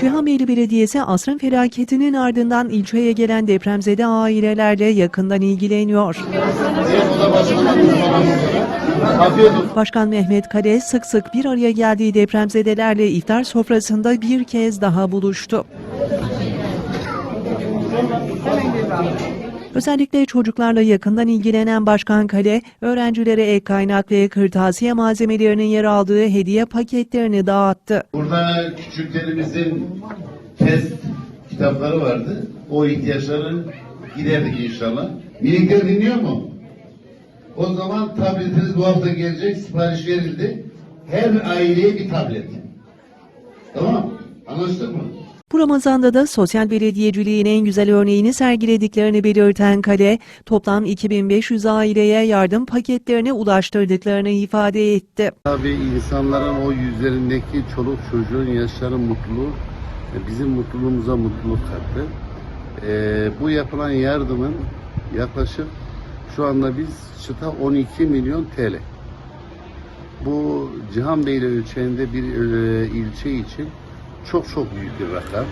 Cihanbeyli Belediyesi asrın felaketinin ardından ilçeye gelen depremzede ailelerle yakından ilgileniyor. Başkan Mehmet Kale sık sık bir araya geldiği depremzedelerle iftar sofrasında bir kez daha buluştu. Özellikle çocuklarla yakından ilgilenen Başkan Kale, öğrencilere ek kaynak ve kırtasiye malzemelerinin yer aldığı hediye paketlerini dağıttı. Burada küçüklerimizin test kitapları vardı. O ihtiyaçları giderdik inşallah. Minikler dinliyor mu? O zaman tabletiniz bu hafta gelecek, sipariş verildi. Her aileye bir tablet. Tamam Anlaştık mı? Bu Ramazan'da da sosyal belediyeciliğin en güzel örneğini sergilediklerini belirten Kale, toplam 2500 aileye yardım paketlerini ulaştırdıklarını ifade etti. Tabii insanların o yüzlerindeki çoluk çocuğun yaşların mutluluğu e, bizim mutluluğumuza mutluluk kattı. Ee, bu yapılan yardımın yaklaşık şu anda biz çıta 12 milyon TL. Bu Cihanbeyli ölçeğinde bir e, ilçe için çok çok büyük bir rakam.